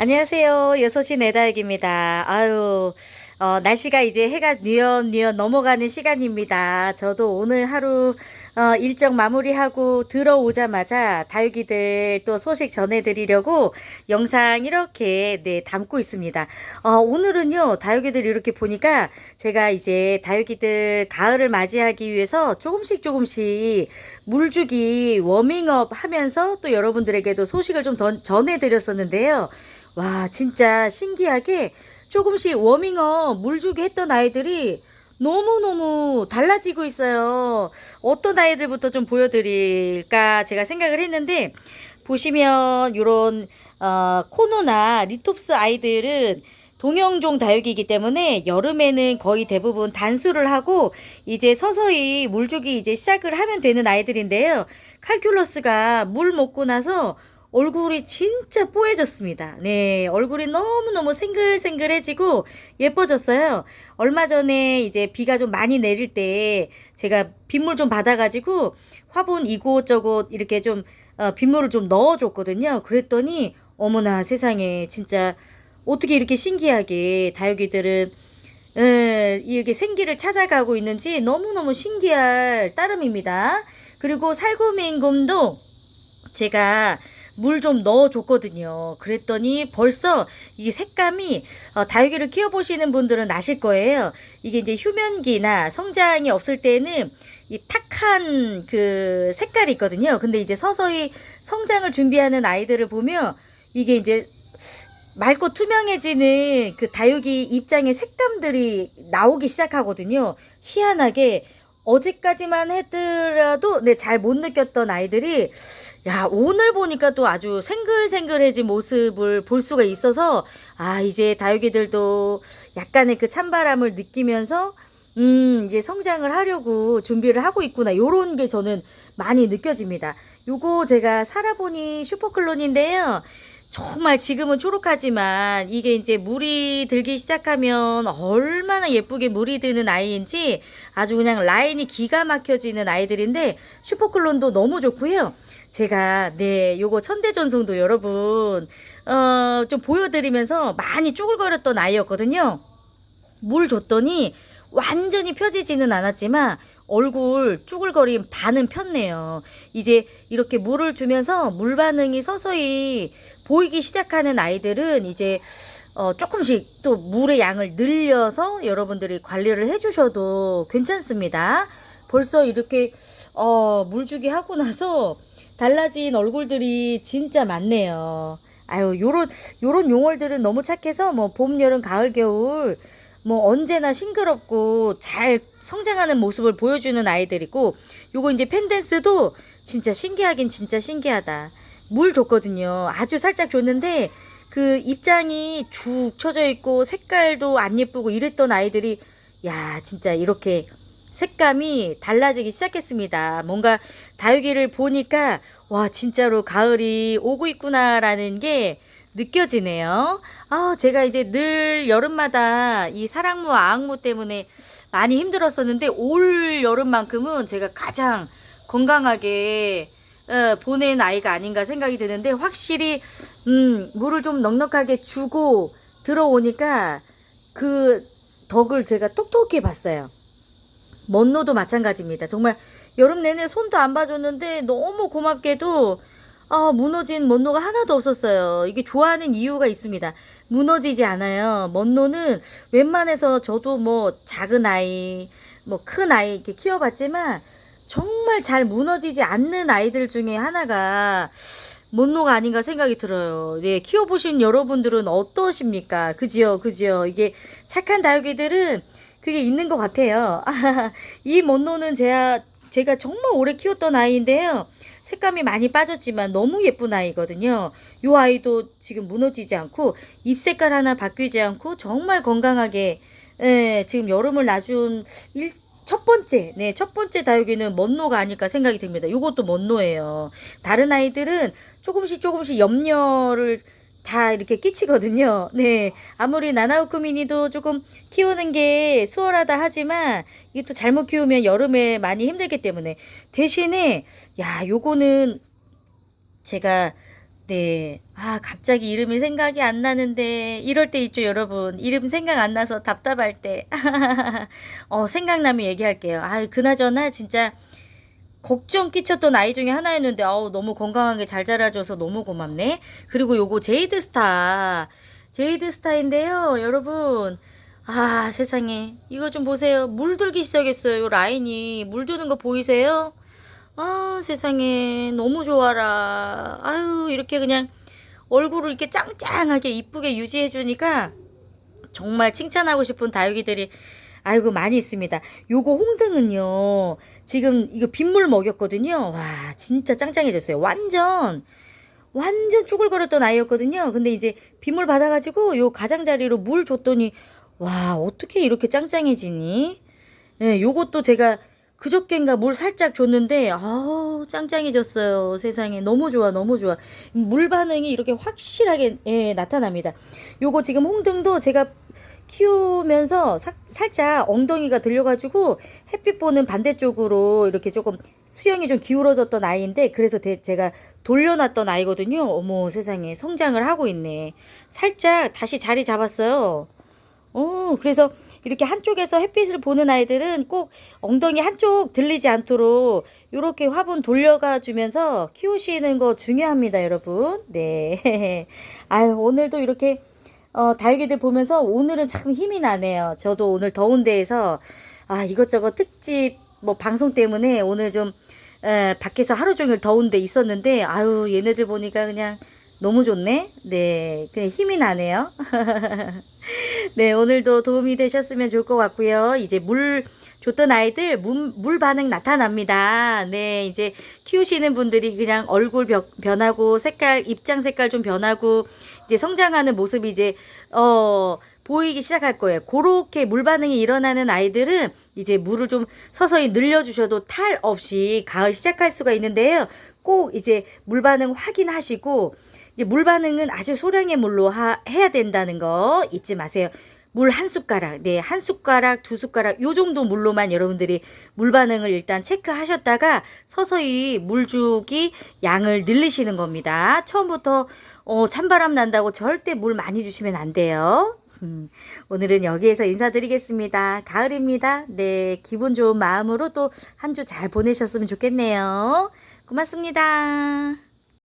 안녕하세요. 여섯시 네다육입니다. 아유, 어, 날씨가 이제 해가 뉘엿뉘엿 넘어가는 시간입니다. 저도 오늘 하루 어, 일정 마무리하고 들어오자마자 다육이들 또 소식 전해드리려고 영상 이렇게 네, 담고 있습니다. 어, 오늘은요, 다육이들 이렇게 보니까 제가 이제 다육이들 가을을 맞이하기 위해서 조금씩 조금씩 물주기 워밍업 하면서 또 여러분들에게도 소식을 좀 더- 전해드렸었는데요. 와, 진짜 신기하게 조금씩 워밍업 물주기 했던 아이들이 너무너무 달라지고 있어요. 어떤 아이들부터 좀 보여드릴까 제가 생각을 했는데, 보시면 요런, 어, 코노나 리톱스 아이들은 동영종 다육이기 때문에 여름에는 거의 대부분 단수를 하고 이제 서서히 물주기 이제 시작을 하면 되는 아이들인데요. 칼큘러스가 물 먹고 나서 얼굴이 진짜 뽀해졌습니다. 네, 얼굴이 너무너무 생글생글해지고 예뻐졌어요. 얼마 전에 이제 비가 좀 많이 내릴 때 제가 빗물 좀 받아가지고 화분 이곳저곳 이렇게 좀 어, 빗물을 좀 넣어줬거든요. 그랬더니 어머나 세상에 진짜 어떻게 이렇게 신기하게 다육이들은 에, 이게 생기를 찾아가고 있는지 너무너무 신기할 따름입니다. 그리고 살구민곰도 제가 물 좀 넣어줬거든요. 그랬더니 벌써 이게 색감이 어, 다육이를 키워보시는 분들은 아실 거예요. 이게 이제 휴면기나 성장이 없을 때는 이 탁한 그 색깔이 있거든요. 근데 이제 서서히 성장을 준비하는 아이들을 보면 이게 이제 맑고 투명해지는 그 다육이 입장의 색감들이 나오기 시작하거든요. 희한하게 어제까지만 했더라도 네, 잘 못 느꼈던 아이들이 야, 오늘 보니까 또 아주 생글생글해진 모습을 볼 수가 있어서 아, 이제 다육이들도 약간의 그 찬바람을 느끼면서 음, 이제 성장을 하려고 준비를 하고 있구나. 요런 게 저는 많이 느껴집니다. 요거 제가 살아보니 슈퍼클론인데요. 정말 지금은 초록하지만 이게 이제 물이 들기 시작하면 얼마나 예쁘게 물이 드는 아이인지 아주 그냥 라인이 기가 막혀지는 아이들인데 슈퍼클론도 너무 좋고요. 제가 네 요거 천대전송도 여러분 어 좀 보여드리면서 많이 쭈글거렸던 아이였거든요. 물 줬더니 완전히 펴지지는 않았지만 얼굴 쭈글거림 반은 폈네요. 이제 이렇게 물을 주면서 물 반응이 서서히 보이기 시작하는 아이들은 이제 어, 조금씩 또 물의 양을 늘려서 여러분들이 관리를 해주셔도 괜찮습니다. 벌써 이렇게 어, 물주기 하고 나서 달라진 얼굴들이 진짜 많네요. 아유, 요런, 요런 용어들은 너무 착해서 뭐 봄, 여름, 가을, 겨울 뭐 언제나 싱그럽고 잘 성장하는 모습을 보여주는 아이들이고 요거 이제 펜댄스도 진짜 신기하긴 진짜 신기하다. 물 줬거든요. 아주 살짝 줬는데 그 입장이 죽 쳐져 있고 색깔도 안 예쁘고 이랬던 아이들이 야 진짜 이렇게 색감이 달라지기 시작했습니다. 뭔가 다육이를 보니까 와 진짜로 가을이 오고 있구나라는 게 느껴지네요. 아 제가 이제 늘 여름마다 이 사랑무 아악무 때문에 많이 힘들었었는데 올 여름만큼은 제가 가장 건강하게 어, 보낸 아이가 아닌가 생각이 드는데 확실히 음, 물을 좀 넉넉하게 주고 들어오니까 그 덕을 제가 똑똑히 봤어요. 먼노도 마찬가지입니다. 정말 여름 내내 손도 안 봐줬는데 너무 고맙게도 아, 무너진 먼노가 하나도 없었어요. 이게 좋아하는 이유가 있습니다. 무너지지 않아요. 먼노는 웬만해서 저도 뭐 작은 아이, 뭐 큰 아이 이렇게 키워봤지만 정말 잘 무너지지 않는 아이들 중에 하나가 먼노가 아닌가 생각이 들어요. 네, 키워보신 여러분들은 어떠십니까? 그지요, 그지요. 이게 착한 다육이들은 그게 있는 것 같아요. 이 먼노는 제가, 제가 정말 오래 키웠던 아이인데요. 색감이 많이 빠졌지만 너무 예쁜 아이거든요. 이 아이도 지금 무너지지 않고 잎 색깔 하나 바뀌지 않고 정말 건강하게 예, 지금 여름을 나준 일, 첫 번째, 네, 첫 번째 다육이는 먼노가 아닐까 생각이 듭니다. 이것도 먼노예요. 다른 아이들은 조금씩 조금씩 염려를 다 이렇게 끼치거든요. 네. 아무리 나나우크 미니도 조금 키우는 게 수월하다 하지만 이게 또 잘못 키우면 여름에 많이 힘들기 때문에 대신에 야, 요거는 제가 네. 아, 갑자기 이름이 생각이 안 나는데, 이럴 때 있죠, 여러분. 이름 생각 안 나서 답답할 때. 어, 생각나면 얘기할게요. 아, 그나저나 진짜 걱정 끼쳤던 아이 중에 하나였는데, 아우, 너무 건강하게 잘 자라줘서 너무 고맙네. 그리고 요거 제이드 스타. 제이드 스타인데요, 여러분. 아, 세상에. 이거 좀 보세요. 물들기 시작했어요, 요 라인이. 물드는 거 보이세요? 아, 세상에. 너무 좋아라. 아유, 이렇게 그냥 얼굴을 이렇게 짱짱하게 이쁘게 유지해주니까 정말 칭찬하고 싶은 다육이들이 아이고 많이 있습니다. 요거 홍등은요. 지금 이거 빗물 먹였거든요. 와, 진짜 짱짱해졌어요. 완전 완전 쭈글거렸던 아이였거든요. 근데 이제 빗물 받아가지고 요 가장자리로 물 줬더니 와, 어떻게 이렇게 짱짱해지니? 예, 요것도 제가 그저껜가 물 살짝 줬는데 아우 짱짱해졌어요. 세상에. 너무 좋아 너무 좋아. 물 반응이 이렇게 확실하게 예, 나타납니다. 요거 지금 홍등도 제가 키우면서 사- 살짝 엉덩이가 들려가지고 햇빛 보는 반대쪽으로 이렇게 조금 수영이 좀 기울어졌던 아이인데 그래서 대- 제가 돌려놨던 아이거든요. 어머 세상에. 성장을 하고 있네. 살짝 다시 자리 잡았어요. 어, 그래서 이렇게 한쪽에서 햇빛을 보는 아이들은 꼭 엉덩이 한쪽 들리지 않도록 이렇게 화분 돌려가 주면서 키우시는 거 중요합니다, 여러분. 네. 아유, 오늘도 이렇게 어, 다육이들 보면서 오늘은 참 힘이 나네요. 저도 오늘 더운 데에서 아, 이것저것 특집 뭐 방송 때문에 오늘 좀 에, 밖에서 하루 종일 더운 데 있었는데 아유, 얘네들 보니까 그냥 너무 좋네. 네. 그냥 힘이 나네요. 네, 오늘도 도움이 되셨으면 좋을 것 같고요. 이제 물 줬던 아이들 물, 물 반응 나타납니다. 네, 이제 키우시는 분들이 그냥 얼굴 벼- 변하고 색깔, 입장 색깔 좀 변하고 이제 성장하는 모습이 이제 어 보이기 시작할 거예요. 그렇게 물 반응이 일어나는 아이들은 이제 물을 좀 서서히 늘려주셔도 탈 없이 가을 시작할 수가 있는데요. 꼭 이제 물 반응 확인하시고 물 반응은 아주 소량의 물로 하, 해야 된다는 거 잊지 마세요. 물 한 숟가락, 네, 한 숟가락, 두 숟가락, 요 정도 물로만 여러분들이 물 반응을 일단 체크하셨다가 서서히 물 주기 양을 늘리시는 겁니다. 처음부터 어, 찬바람 난다고 절대 물 많이 주시면 안 돼요. 음, 오늘은 여기에서 인사드리겠습니다. 가을입니다. 네, 기분 좋은 마음으로 또 한 주 잘 보내셨으면 좋겠네요. 고맙습니다.